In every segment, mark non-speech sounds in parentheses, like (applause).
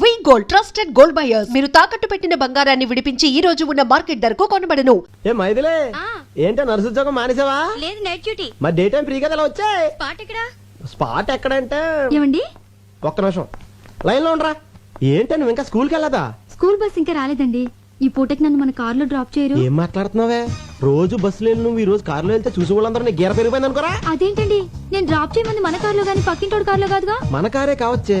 We gold trusted gold buyers మీరు తాకట్టు పెట్టిన బంగారాన్ని విడిపించి ఈ రోజు ఉన్న మార్కెట్ ధరకు కొనబడను. ఏ మైదిలే ఆ. ఏంటో నర్సు ఉద్యోగం మానేసావా? లేదు నైట్ డ్యూటీ మరి డే టైం ఫ్రీ కదా ఇలా వచ్చాయి. స్పాట్ ఇక్కడ స్పాట్ ఎక్కడంటే? ఏమండి? ఒక్క నిమిషం. లైన్లో ఉండరా. ఏంటి నువ్వు ఇంకా స్కూల్కి వెళ్ళదా స్కూల్ బస్ ఇంకా రాలేదండి. ఈ పూటకి నన్ను మన కారులో డ్రాప్ చేయరు. ఏం మాట్లాడుతున్నావే? రోజు బస్సులో వెళ్ళి నువ్వు ఈ రోజు కారులో వెళ్తే చూసి వాళ్ళందరూ నీ గీర పెరిగిపోయింది అనుకోరా అదేంటండి? నేను డ్రాప్ చేయమంది మన కారులో గానీ పక్కింటోడు కారులో కాదుగా? మన కారే కావచ్చే.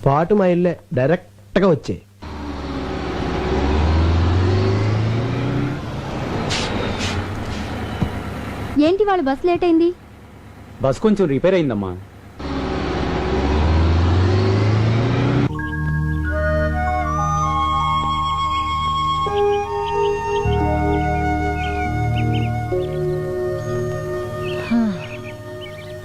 స్పాట్ మా ఇల్లే డైరెక్ట్గా వచ్చే. ఏంటి వాళ్ళ బస్ లేట్ అయింది? బస్ కొంచెం రిపేర్ అయిందమ్మా.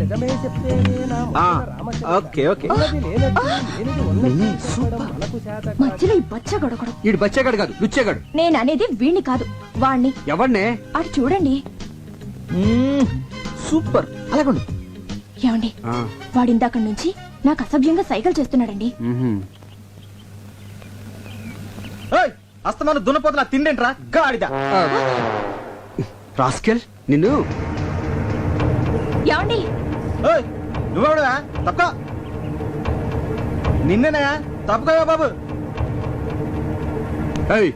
నిజమే చెప్తేనే నా. Okay, okay. మధ్యలో ఈ ఈడు బచ్చేగాడు కాదు లుచ్చేగాడు. నేను అనేది వీణ్ణి కాదు వాణ్ణి. ఎవరినే అటు చూడండి. సూపర్. అలాగుండు. ఏమండి? వాడిందాక నుంచి నాకు అసభ్యంగా సైకిల్ చేస్తున్నాడండి. ఏయ్, అస్తమాను దున్నపోతున్నా తిండేంట్రా? గాడిద. రాస్కెల్ నిన్ను? ఏమండి? ఏయ్, నువ్వెవడువా తప్ప నిన్నేనా తప్పుకోవా బాబు. ఏయ్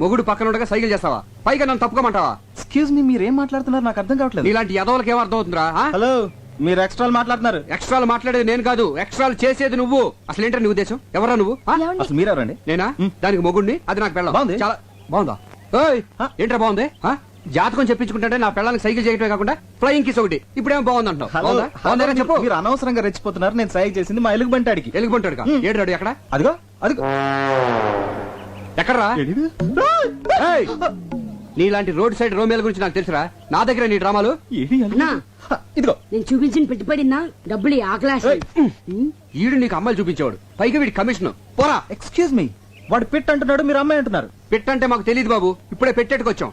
మొగుడు పక్కన ఉండగా సైకిల్ చేస్తావా? పైగా నన్ను తప్పుకోమంటావా? ఎక్స్క్యూజ్ మీ మీరేం మాట్లాడుతున్నారు? నాకు అర్థం కావట్లేదు. నీలాంటి ఎదవలకి ఏం అర్థం అవుతుందిరా ఆ? హలో మీరు ఎక్స్ట్రా మాట్లాడుతున్నారు. ఎక్స్ట్రాలు మాట్లాడేది నేను కాదు ఎక్స్ట్రాలు చేసేది నువ్వు. అసలు ఏంటో నీ ఉద్దేశం? ఎవరా నువ్వు? ఆ? అసలు మీరెవరండి? నేనా? దానికి మొగుడిని అది నాకు పెళ్ళం. బాగుంది. చాలా బాగుందా? ఏంట్రా బాగుంది? ఆ? జాతకం చెప్పించుకుంటే నా పెళ్ళానికి సైకిల్ చేయటమే కాకుండా ఫ్లయింగ్ కిస్ ఒకటి. ఇప్పుడేమో బాగుంది? అంటున్నావు చెప్పు. మీరు అనవసరంగా రెచ్చిపోతున్నారు. నేను సహాయం చేసింది మా ఎలుగు బంటాడికి ఎలుగుబంటాడు ఏడు ఎక్కడ? అదిగో అదిగో. ఎక్కడరా! నీలాంటి రోడ్ సైడ్ రోమేల గురించి నాకు తెలుసురా. నా దగ్గర నీ డ్రామాలు. ఇదిగో. నేను చూపించిన పెట్టుబడినా? డబ్బులు ఆకలాసి. ఈడు నీకు అమ్మాయిలు చూపించేవాడు. పైగా వీడి కమిషన్. పోరా. ఎక్స్క్యూజ్ మీ వాడు పెట్ అంటున్నాడు మీరు అమ్మాయి అంటున్నారు. పెట్టంటే మాకు తెలియదు బాబు. ఇప్పుడే పెట్టేట్టుకొచ్చాం.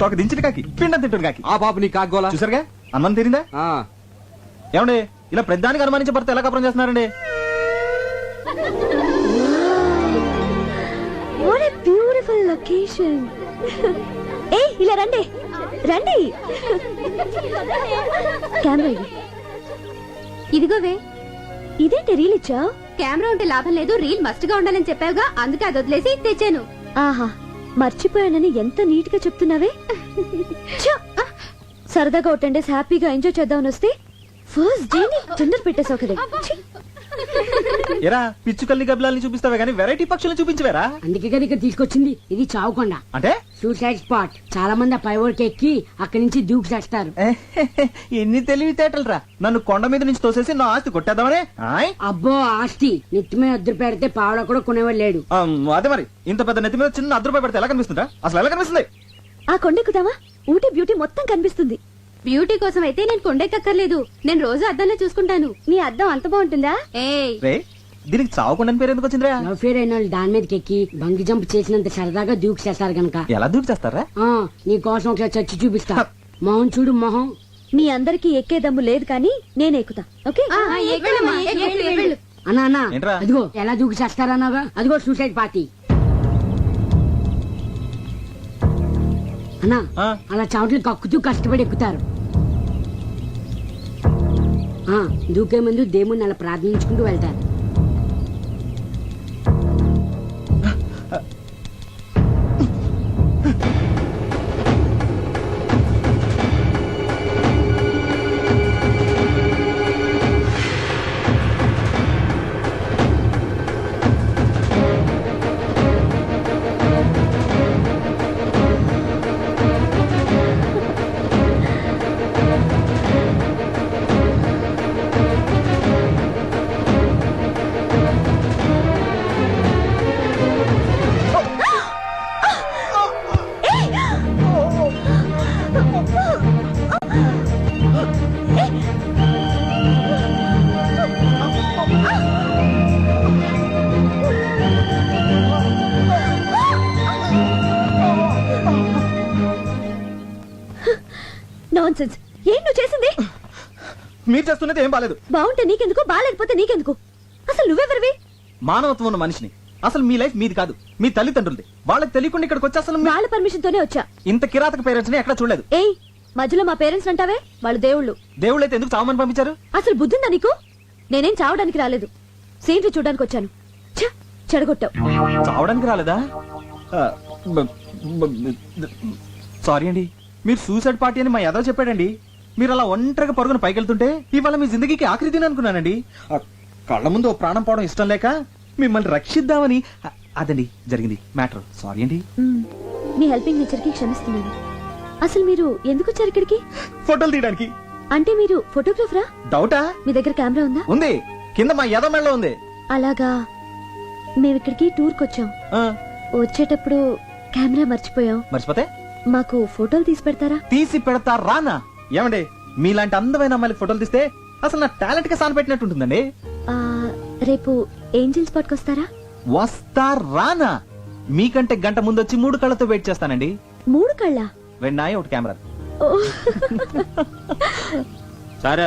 తోక దించిన కాకి పిండం తింటున్న కాకి. ఆ పాప నీ కాగోలా చూసారుగా? అనుమానం తీరిందా? ఆ, ఏమండి ఇలా ప్రతిదానికి అనుమానించే భర్త ఎలా కపరం చేస్తున్నారండి? వాట్ ఏ బ్యూటిఫుల్ లొకేషన్ ఏ ఇలా రండి. రండి. కెమెరా ఇది. ఇదిగోవే ఇదేంటి రీల్ ఇచ్చావు? కెమెరా ఉంటే లాభం లేదు రీల్ మస్ట్గా ఉండాలని చెప్పావుగా అందుకే అది వదిలేసి తెచ్చాను. ఆహా. మర్చిపోయానని ఎంత నీట్గా చెప్తున్నావే సరదాగా ఒక టెన్ డేస్ హ్యాపీగా ఎంజాయ్ చేద్దామని వస్తే ఫస్ట్ డే తొందర పెట్టేసావు కదా ఎరా పిచ్చుకల్ని గబ్బలాల్ని చూపిస్తావే కానీ వెరైటీ పక్షులను చూపించవేరా? అందుకే కదా ఇక్కడ తీసుకొచ్చింది ఇది చావుకొండ. అంటే? సూసైడ్ స్పాట్ చాలా మంది ఆ పై ఊరికి ఎక్కి అక్కడి నుంచి దూకి చేస్తారు ఎన్ని తెలివితేటలు రా నన్ను కొండ మీద నుంచి తోసేసి నా ఆస్తి కొట్టేద్దామనే? ఆయ్? అబ్బో ఆస్తి. నెత్తి మీద అద్దరు పెడితే పావడ కూడా కొనేవాడు లేడు. ఆ, అదే మరి. ఇంత పెద్ద నెత్తి మీద చిన్న రూపాయి పెడితే ఎలా కనిపిస్తుందా అసలు ఎలా కనిపిస్తుంది? ఆ కొండెక్కుదామా ఊటీ బ్యూటీ మొత్తం కనిపిస్తుంది. బ్యూటీ కోసం అయితే నేను కొండెక్కర్లేదు నేను రోజు అద్దంలో చూసుకుంటాను. నీ అద్దం అంత బాగుంటుందా? ఏ రే దీనికి చావకుండా పేరు ఎందుకు వచ్చిందిరా? లవ్ ఫేర్ అయిన వాళ్ళు దాని మీదకి ఎక్కి బంగి జంప్ చేసినంత సరదాగా దూకి చేస్తారు గనక. ఎలా దూకి చేస్తారా? ఆ నీ కోసం ఒకసారి చచ్చి చూపిస్తా. మొహం చూడు మొహం. మీ అందరికి ఎక్కే దమ్ము లేదు కానీ నేను ఎక్కుతా. ఓకే. అన్నా అన్నా ఏంట్రా? అదిగో ఎలా దూకి చేస్తారన్నాగా అదిగో సూసైడ్ పార్టీ అన్నా ఆ. అలా చావట్లు కక్కుతూ కష్టపడి ఎక్కుతారు. దూకే ముందు దేవుణ్ణి అలా ప్రార్థించుకుంటూ వెళ్తారు మీరు చేస్తున్నది ఏం బాలేదు. బాగుంటే నీకెందుకు? బాగాలేకపోతే నీకెందుకు? అసలు నువ్వెవరివి? మానవత్వం ఉన్న మనిషిని. అసలు మీ లైఫ్ మీది కాదు. మీ తల్లిదండ్రులది. వాళ్ళకి తెలియకుండా ఇక్కడికి వచ్చి అసలు మీ- వాళ్ళ పర్మిషన్ తోనే వచ్చా. ఇంత కిరాతక పేరెంట్స్ని ఎక్కడ చూడలేదు. ఏయ్ మధ్యలో మా పేరెంట్స్ అంటావే? వాళ్ళు దేవుళ్ళు. దేవుళ్ళైతే ఎందుకు చావమని పంపించారు? అసలు బుద్ధిందా నీకు? నేనేం చావడానికి రాలేదు. సీన్లు చూడడానికి వచ్చాను. ఛ, చెడగొట్టావు. చావడానికి రాలేదా? సారీ అండి. మీరు సూసైడ్ పార్టీ అని మా ఎదవ చెప్పాడండి. మీరు అలా ఒంటరిగా పరుగున పైకెళ్తుంటే ఇవాళ మీ జిందగీకి ఆఖరి దిన అనుకున్నానండి. ఆ, కళ్ళ ముందు ఓ ప్రాణం పోవడం ఇష్టం లేక మిమ్మల్ని రక్షిద్దామని అదండి జరిగింది. మ్యాటర్. సారీ అండి. మ్, మీ హెల్పింగ్ నేచర్కి క్షమిస్తున్నాను. అసలు మీరు ఎందుకు వచ్చారు ఇక్కడికి? ఫోటోలు తీయడానికి. అంటే మీరు ఫోటోగ్రాఫరా? డౌటా? మీ దగ్గర కెమెరా ఉందా? ఉంది. కింద మా ఎద మెళ్ళలో ఉంది. అలాగా. మేము ఇక్కడికి టూర్కి వచ్చాం. ఆ, వచ్చేటప్పుడు కెమెరా మర్చిపోయాం. మర్చిపోతే? మాకు ఫోటోలు తీసి పెడతారా? తీసి పెడతా రానా ఏమండి మీలాంటి అందమైన అమ్మాయిలు ఫోటోలు తీస్తే అసలు నా టాలెంట్కి సాన పెట్టినట్టు ఉంటుందండి ఆ, రేపు ఏంజిల్ స్పాట్కి వస్తారా వస్తా రానా? మీకంటే గంట ముందు వచ్చి మూడు కళ్ళతో వెయిట్ చేస్తానండి. మూడు కళ్ళ? వెన్నాయి ఒకటి కెమెరా. సరే.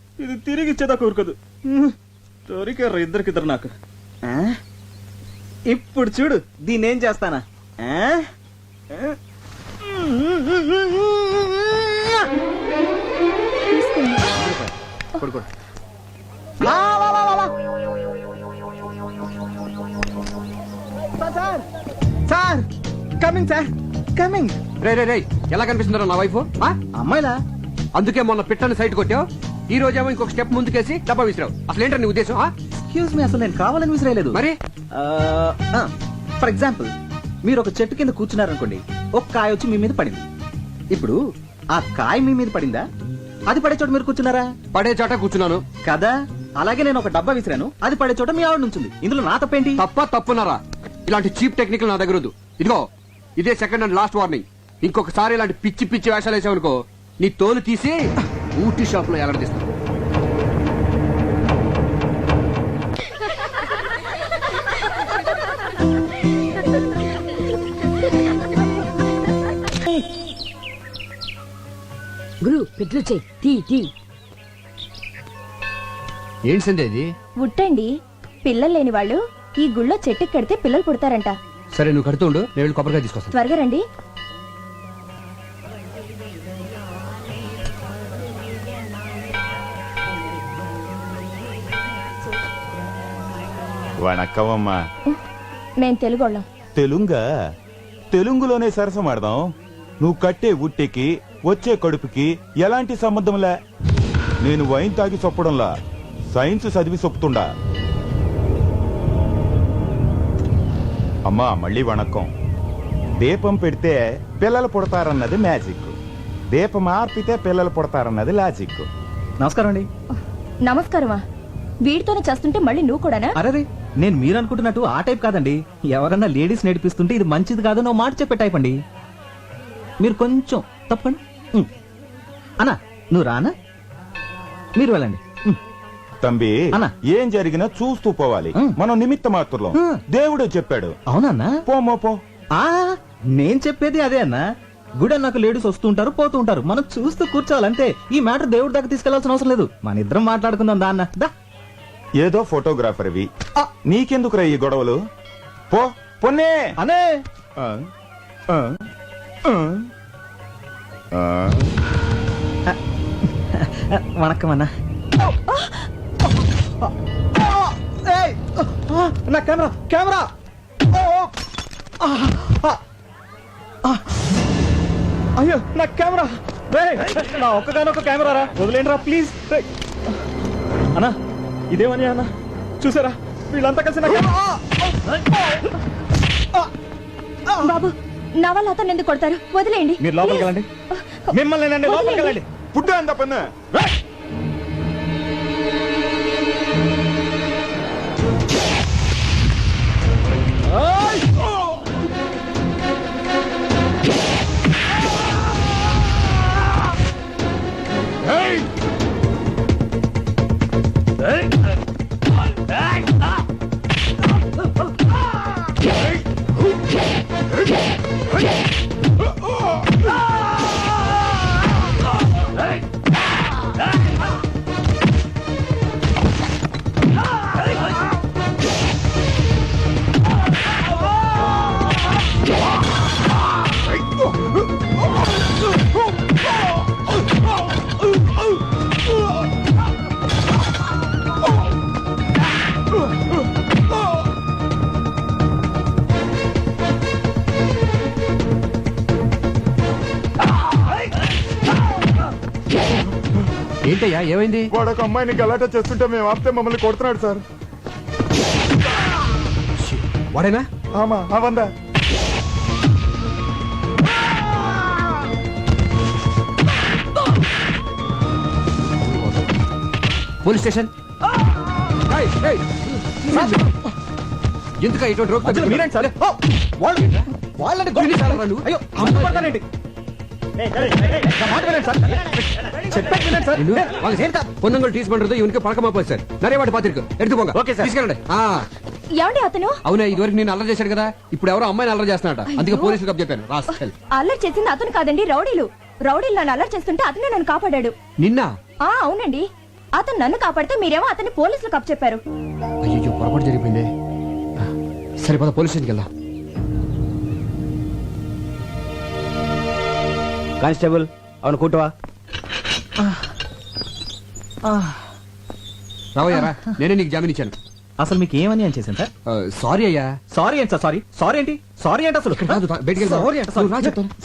ఇది తిరిగి ఇచ్చేదా కూరుకోదు హ్మ్. దొరికారు ఇద్దరికిద్దరు నాకు? ఇప్పుడు చూడు దీన్ని ఏం చేస్తానా సార్ కమింగ్ సార్ కమింగ్ రే రే రే ఎలా కనిపిస్తుందో నా వైఫ్? అమ్మాయిలా? అందుకే మొన్న పిట్టని సైట్ కొట్టావు? ఈ రోజేమో ఇంకొక స్టెప్ ముందుకేసి డబ్బా విసిరావు. అసలు ఏంటో నీ ఉద్దేశం ఆ? ఎక్స్క్యూజ్ మీ అసలు నేను కావాలని విసిరేయలేదు. మరి? ఫర్ ఎగ్జాంపుల్ మీరు ఒక చెట్టు కింద కూర్చున్నారనుకోండి ఒక కాయ వచ్చి మీ మీద పడింది. ఇప్పుడు ఆ కాయ మీ మీద పడిందా? అది పడే చోట మీరు కూర్చున్నారా? పడే చోట కూర్చున్నాను. కదా? అలాగే నేను ఒక డబ్బా విసిరాను అది పడే చోట మీ ఆవిడ నుంచింది. ఇందులో నా తప్పేంటి? తప్ప తప్పున్నారా? ఇలాంటి చీప్ టెక్నిక్ నా దగ్గర వద్దు. ఇదిగో ఇదే సెకండ్ అండ్ లాస్ట్ వార్నింగ్ ఇంకొకసారి ఇలాంటి పిచ్చి పిచ్చి వేషాలు వేసావనుకో నీ తోలు తీసి ఊటీ షాప్లో ఎలాడదీస్తాను గురు పెట్లు చెయ్యి తీ తీ. ఏంటి సందే ఇది? ఉట్టండి. పిల్లలు లేని వాళ్ళు ఈ గుళ్ళో చెట్టుకి కడితే పిల్లలు పుడతారంట. సరే నువ్వు కడుతుండు నేను వెళ్ళి కొబ్బరికాయ తీసుకొస్తాను. త్వరగా రండి. వణక్కవమ్మా మేం తెలుగోళ్ళం. తెలుంగా? తెలుగులోనే సరసమాడదాం నువ్వు కట్టే ఉట్టెకి వచ్చే కడుపుకి ఎలాంటి సంబంధంలే నేను వైన్ తాగి చొప్పడంలా సైన్స్ చదివి చొప్పుతుండా. అమ్మా మళ్ళీ వణక్కం దీపం పెడితే పిల్లలు పుడతారన్నది మ్యాజిక్. దీపం ఆర్పితే పిల్లలు పుడతారన్నది లాజిక్. నమస్కారం అండి. నమస్కారమా? వీడితోనే చేస్తుంటే మళ్ళీ నువ్వు కూడానా? అరే నేను మీరు అనుకుంటున్నట్టు ఆ టైప్ కాదండి. ఎవరన్నా లేడీస్ నడిపిస్తుంటే ఇది మంచిది కాదు నువ్వు మాట చెప్పే టైప్ అండి. మీరు కొంచెం తప్పండి. అన్నా నువ్వు రానా మీరు వెళ్ళండి. తంబి. ఏం జరిగినా చూస్తూ పోవాలి. మనం నిమిత్త మాత్రం ఉమ్. దేవుడే చెప్పాడు. అవునన్నా పోమో పో ఆ నేను చెప్పేది అదే అన్నా. గుడి అన్నాక లేడీస్ వస్తూ ఉంటారు పోతూ ఉంటారు. మనం చూస్తూ కూర్చోవాలంతే ఈ మ్యాటర్ దేవుడి దాకా తీసుకెళ్ళాల్సిన అవసరం లేదు. మన ఇద్దరం మాట్లాడుకుందాం దా అన్న. దా. ఏదో ఫోటోగ్రాఫర్వి. నీకెందుకురా ఈ గొడవలు? పో పొన్నే! అనే! ఆ, నా కెమెరా కెమెరా! ఆ. అయ్యో నా కెమెరా. నా ఒక్కగానొక్క కెమెరా రా వదిలేండి రా ప్లీజ్. అన్నా ఇదేమని అన్న? చూసారా? వీళ్ళంతా కలిసి నా కెమెరా ఆ! ఆ! బాబు నా వల్ల అతను ఎందుకు కొడతారు? వదిలేయండి. మీరు లోపలికి వెళ్ళండి. మిమ్మల్ని నండి లోపలికి వెళ్ళండి. పుట్టు అంత పన్ను ఏంటయ్యా ఏమైంది? వాడు ఒక అమ్మాయిని గలాటా చేస్తుంటే మేము ఆపితే మమ్మల్ని కొడుతున్నాడు సార్. వాడేనా? ఆమా అవందా పోలీస్ స్టేషన్? ఏయ్, ఏయ్. ఎందుకా ఇటువంటి రోగ్ మధ్యలో మీరేంటి సార్. ఓ, వాళ్ళు వాళ్ళని వాళ్ళు? అయ్యో అమ్ముపడతానేంటి నా మాట వినండి సార్. ఓకే అతను? నేను కదా ఇప్పుడు ఎవరో అల్లరి చేసింది అతను కాదండి రౌడీలు. రౌడీలు నన్ను చేస్తుంటే అతనే నన్ను కాపాడాడు. నిన్న? ఆ అవునండి. అతను నన్ను కాపాడితే మీరేమో అతన్ని పోలీసులకు అప్పచెప్పారు అయ్యో పొరపాటు జరిగిపోయింది. సరిపోదా పోలీస్ స్టేషన్కి వెళ్దాం. కానిస్టేబుల్ అవును కూటవా రావయ్యారా నేనే నీకు జామీన్ ఇచ్చాను. అసలు మీకు ఏమని అని చేశాను సార్? సారీ అయ్యా. సారీ ఏంటి సార్ సారీ? సారీ ఏంటి? సారీ ఏంటి అసలు.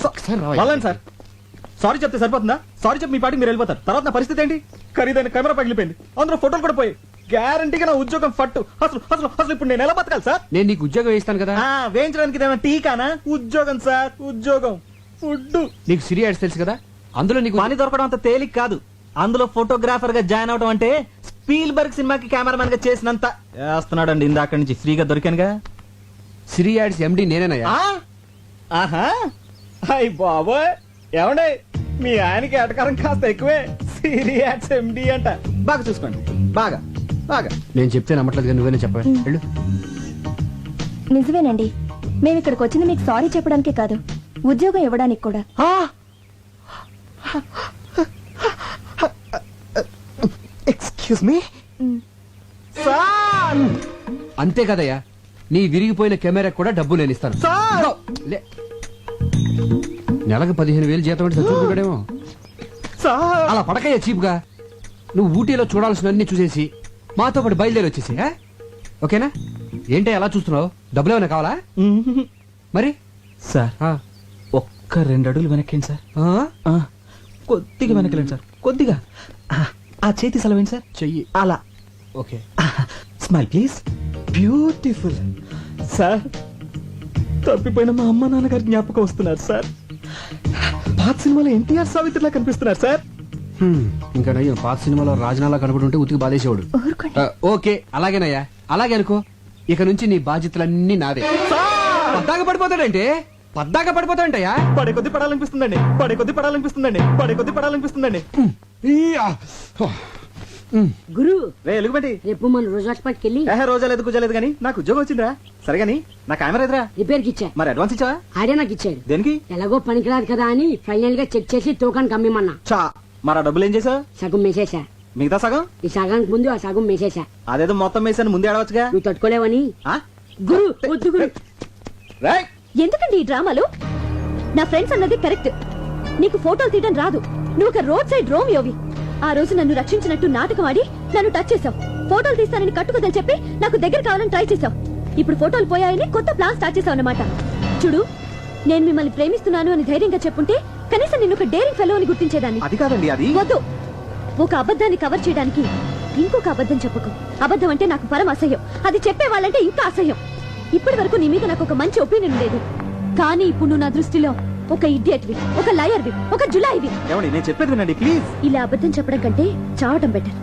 సారీ. వాళ్ళని సార్ సారీ. చెప్తే సరిపోతుందా? సారీ చెప్పి మీ పాటికి మీరు వెళ్ళిపోతారు. తర్వాత నా పరిస్థితి ఏంటి? ఖరీదైన కెమెరా పగిలిపోయింది అందులో ఫోటోలు కూడా పోయి గ్యారంటీగా నా ఉద్యోగం ఫట్టు. అసలు అసలు అసలు ఇప్పుడు నేను ఎలా బతకాలి సార్? నేను నీకు ఉద్యోగం వేయిస్తాను కదా. వేయించడానికి ఇదేమైనా టీకానా ఉద్యోగం సార్ ఉద్యోగం. ఫుడ్ నీకు సిరి యాడ్స్ తెలుసు కదా? అందులో నీకు పని దొరకడం అంత తేలిక కాదు. అందులో ఫోటోగ్రాఫర్గా జాయిన్ అవడం అంటే స్పీల్ బర్గ్ సినిమాకి కెమెరామెన్గా చేసినంత చేస్తున్నాడండి ఇందాక నుంచి ఫ్రీగా దొరికానుగా. సిరి యాడ్స్ ఎండి నేనేనయ్యా. ఆ? ఆహా. అయ్ బాబోయ్. ఏమండే? మీ ఆయనకి ఎటకారం కాస్త ఎక్కువే. సీరియస్ ఎండి అంట. బాగా చూసుకోండి. బాగా. బాగా. నేను చెప్తే నమ్మట్లేదు కానీ నువ్వేనే చెప్పా వెళ్ళు. నిజమేనండి. మేము ఇక్కడికి వచ్చింది మీకు సారీ చెప్పడానికే కాదు. ఉద్యోగం ఇవ్వడానికి కూడా. ఎక్స్క్యూజ్ మీ సార్ అంతే కదయ్యా. నీ విరిగిపోయిన కెమెరా కూడా డబ్బు నేను ఇస్తాను. సార్ లే. నెలకు పదిహేను వేలు జీతం అంటే సార్ అలా పడకయ్యా చీప్గా నువ్వు ఊటీలో చూడాల్సినవన్నీ చూసేసి మాతో పాటు బయలుదేరి వచ్చేసి ఆ? ఓకేనా? ఏంటి అలా చూస్తున్నావు? డబ్బులు ఏమైనా కావాలా? మరి? సార్ ఆ. ఒక్క రెండు అడుగులు వెనక్కిండి సార్? ఆ, కొద్దిగా వెనకలేండి సార్. కొద్దిగా. ఆ, చేతి సెలవేండి సార్. చెయ్యి. అలా. Okay. (laughs) Smile please. Beautiful. Sir తప్పిపోయిన మా అమ్మ నాన్నగారి జ్ఞాపకం వస్తున్నారు సార్. పాత సినిమాలో ఎన్టీఆర్ సావిత్రిలా కనిపిస్తున్నారు సార్. హ్మ్, ఇంకా నయ్యం పాత సినిమాలో రాజనాలా కనబడుంటే ఉతికి బాధేసేవాడు. ఊరుకోండి. ఓకే అలాగేనయ్యా అలాగే అనుకో. ఇక నుంచి నీ బాధ్యతలన్నీ నావే. పద్దాక పడిపోతాడంటే? పద్దాక పడిపోతాడంటయ్యా? పడే కొద్ది పడాలనిపిస్తుందండి. పడే కొద్ది పడాలనిపిస్తుందండి. పడే కొద్ది పడాలనిపిస్తుందండి. గురు. రే ఎలుగుబెట్టి రేపు మన రోజు హాస్పిటల్కి వెళ్ళి. ఏహే రోజా లేదు కుజా లేదు కానీ నాకు ఉద్యోగం వచ్చిందిరా. సరే గాని నా కెమెరా ఎదురా? రిపేర్కి ఇచ్చా. మరి అడ్వాన్స్ ఇచ్చావా? ఆడే నాకు ఇచ్చాడు. దేనికి? ఎలాగో పనికిరాదు కదా అని ఫైనల్గా చెక్ చేసి తూకానికి అమ్మిమన్నా చా మరి ఆ డబ్బులు ఏం చేసావు? సగం మేసేసా మిగతా సగం? ఈ సగానికి ముందు ఆ సగం మేసేసా అదేదో మొత్తం వేసాను ముందే ఆడవచ్చుగా? నువ్వు తట్టుకోలేవని. ఆ? గురు వద్దు గురు. రేయ్! ఎందుకండి ఈ డ్రామాలు? నా ఫ్రెండ్స్ అన్నది కరెక్ట్. నీకు ఫోటోలు తీయడం రాదు. నువ్వు ఒక రోడ్ సైడ్ రోమియోవి. ఆ రోజు నన్ను రక్షించినట్టు నాటకం ఆడి నన్ను టచ్ చేసావు ఫోటోలు తీస్తానని కట్టుకదని చెప్పి నాకు దగ్గర కావాలని ట్రై చేసావు ఇప్పుడు ఫోటోలు పోయాయని కొత్త ప్లాన్ స్టార్ట్ చేసావు అన్నమాట. చూడు నేను మిమ్మల్ని ప్రేమిస్తున్నాను అని ధైర్యంగా చెప్పుంటే కనీసం నిన్ను ఒక డేరింగ్ ఫెలో అని గుర్తించేదాన్ని. అది కాదండి అది వద్దు. ఒక అబద్ధాన్ని కవర్ చేయడానికి ఇంకొక అబద్ధం చెప్పకు. అబద్ధం అంటే నాకు పరమ అసహ్యం అది చెప్పే వాళ్ళంటే ఇంకా అసహ్యం. ఇప్పటి వరకు నీ మీద నాకు ఒక మంచి ఒపీనియన్ లేదు. కానీ ఇప్పుడు నువ్వు నా దృష్టిలో ఒక ఇడియట్వి ఒక లయర్వి ఒక జులాయివి ఏమండి నేను చెప్పేది వినండి ప్లీజ్ ఇలా అబద్ధం చెప్పడం కంటే చావటం బెటర్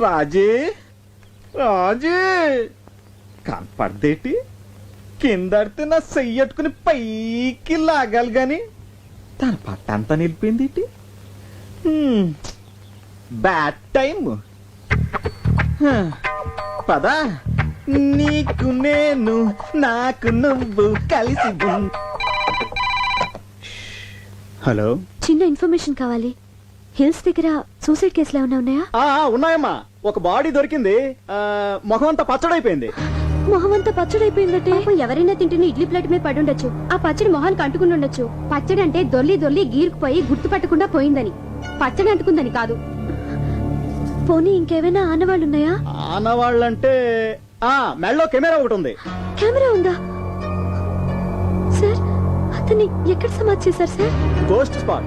రాజీ రాజీ. కనపడదేటి? కిందడితే నా చెయ్యట్టుకుని పైకి లాగాలి గాని. తన పట్టంతా నిలిపింది బ్యాడ్ టైం పదా. నీకు నేను నాకు నువ్వు కలిసి హలో చిన్న ఇన్ఫర్మేషన్ కావాలి. హిల్స్ దగ్గర సూసైడ్ కేసులు ఏమైనా ఉన్నాయా? ఆ ఉన్నాయమ్మా. ఒక బాడీ దొరికింది. ఆ, ముఖం అంతా పచ్చడైపోయింది. మొహం అంతా పచ్చడైపోయిందంటే ఎవరైనా తింటున్న ఇడ్లీ ప్లేట్ మీద పడి ఉండొచ్చు. ఆ పచ్చడి మొహానికి అంటుకుని ఉండొచ్చు. పచ్చడి అంటే దొల్లి దొల్లి గీరుకుపోయి గుర్తుపట్టకుండా పోయిందని. పచ్చడి అంటుకుందని కాదు. పోనీ ఇంకేమైనా ఆనవాళ్ళు ఉన్నాయా ఆనవాళ్ళంటే ఆ మెళ్ళో కెమెరా ఒకటి ఉంది. కెమెరా ఉందా? సార్ అతన్ని ఎక్కడ సమాధి చేశారు సార్? Ghost spot.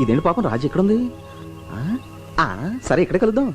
ఇదేంటి పాపం? రాజు ఎక్కడుంది? ఆ, సరే ఇక్కడే కలుద్దాం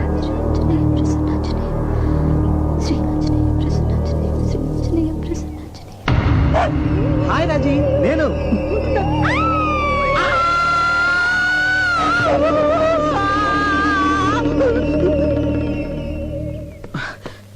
హాయ్ రాజీ నేను.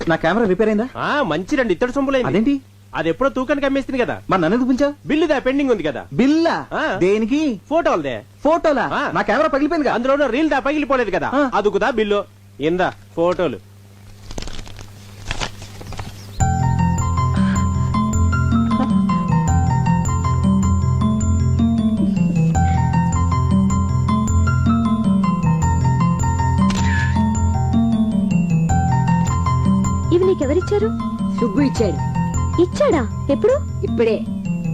నా కెమెరా రిపేర్ అయిందా? ఆ మంచి రండి ఇత్తడి సొంపులైంది. అదేంటి? అది ఎప్పుడో తూకానికి అమ్మేస్తుంది కదా. మరి నన్ను ఎందుకు పిలిచావు? బిల్లుదా పెండింగ్ ఉంది కదా. బిల్లా? ఆ. దేనికి? ఫోటోలదే. ఫోటోలా? ఆ. నా కెమెరా పగిలిపోయింది అందులో రీల్ దా పగిలిపోలేదు కదా. ఆ. అదుకుదా బిల్లు. ఇందా ఫోటోలు. ఇచ్చాడు. ఇచ్చాడా? ఎప్పుడు? ఇప్పుడే.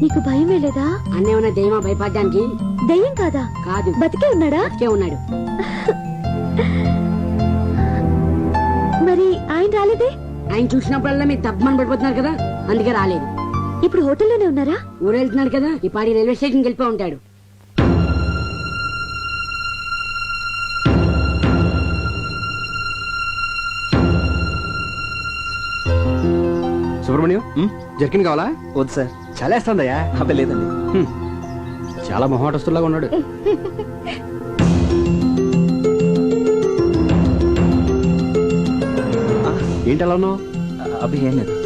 నీకు భయమే లేదా? అన్నేమన్నా దయ్యమా భయపడ్డానికి? దయ్యం కాదా? కాదు. బతికే ఉన్నాడా? బతికే ఉన్నాడు. మరి ఆయన రాలేదే? ఆయన చూసినప్పుడల్లా మీరు తప్పమని పడిపోతున్నారు కదా? అందుకే రాలేదు. ఇప్పుడు హోటల్లోనే ఉన్నారా? ఊరెళ్తున్నాడు కదా? ఈ పాడి రైల్వే స్టేషన్కి వెళ్ళిపో ఉంటాడు. సుబ్రహ్మణ్యం జర్కిన్ కావాలా? వద్దు సార్. చాలా వేస్తుందయ్యా. అబ్బే లేదండి. చాలా మొహమాటస్తులాగా ఉన్నాడు. (laughs) ఏంటి అలా ఉన్నావు? అబ్బే ఏం లేదు.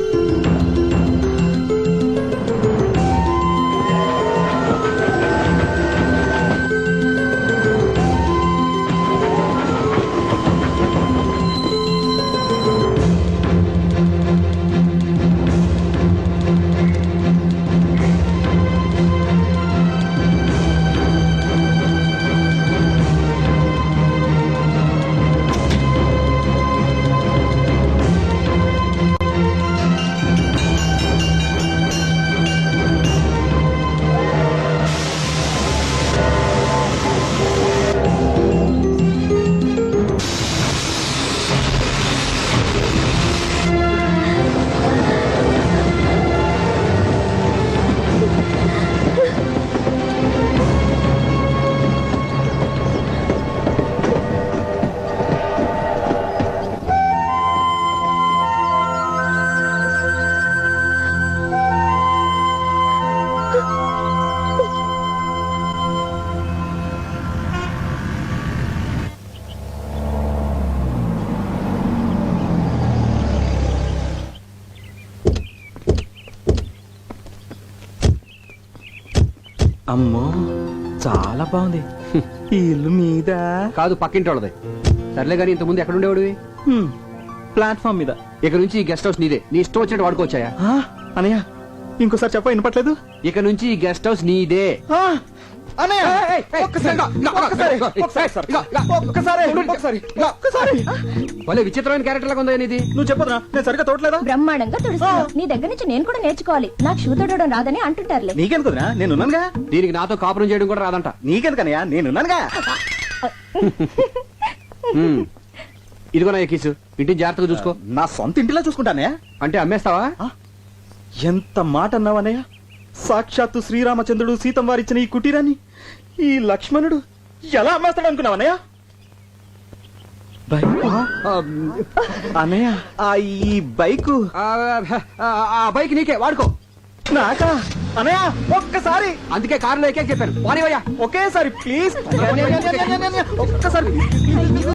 అమ్మో చాలా బాగుంది. ఈ (laughs) ఇల్లు మీద? కాదు పక్కింటి వాళ్ళది సర్లే కానీ ఇంతకుముందు ఎక్కడ ఉండేవాడివి? ప్లాట్ఫామ్ మీద. ఇక నుంచి ఈ గెస్ట్ హౌస్ నీదే. నీ ఇష్టం వచ్చినట్టు వాడుకోవచ్చాయా? ఆ, అనయ్య ఇంకోసారి చెప్ప వినపట్లేదు? ఇక నుంచి ఈ గెస్ట్ హౌస్ నీదే. ఆ, భలే విచిత్రమైన క్యారెక్టర్ లాగా ఉందా ఇది నువ్వు చెప్పదురా నేను సరిగ్గా తోటలేదా బ్రహ్మాండంగా తుడుస్తున్నావు నీ దగ్గర నుంచి నేను కూడా నేర్చుకోవాలి. నాకు షూ తొడవడం రాదని అంటుంటారులే. నీకెందుకురా? నేనున్నానుగా? దీనికి నాతో కాపురం చేయడం కూడా రాదంట. నీకెందుకనయ్యా? నేనున్నానుగా? హ్మ్. ఇదిగో నా ఎక్కిసు ఇంటిని జాగ్రత్తగా చూసుకో. నా సొంత ఇంటిలో చూసుకుంటానయ్యా? అంటే అమ్మేస్తావా? ఎంత మాట అన్నావనయ్య? సాక్షాత్తు శ్రీరామచంద్రుడు సీతం వారిచ్చిన ఈ కుటీరాన్ని ఈ లక్ష్మణుడు ఎలా అమ్మేస్తాడు అనుకున్నావనయ్య బైకు? అన్నయ్య ఆ ఈ బైకు. ఆ, బైక్ నీకే వాడుకో. నాకా? అనయ్య ఒక్కసారి. అందుకే కారులో ఎక్కే చెప్పాను. ఒకేసారి ప్లీజ్ ఒక్కసారి.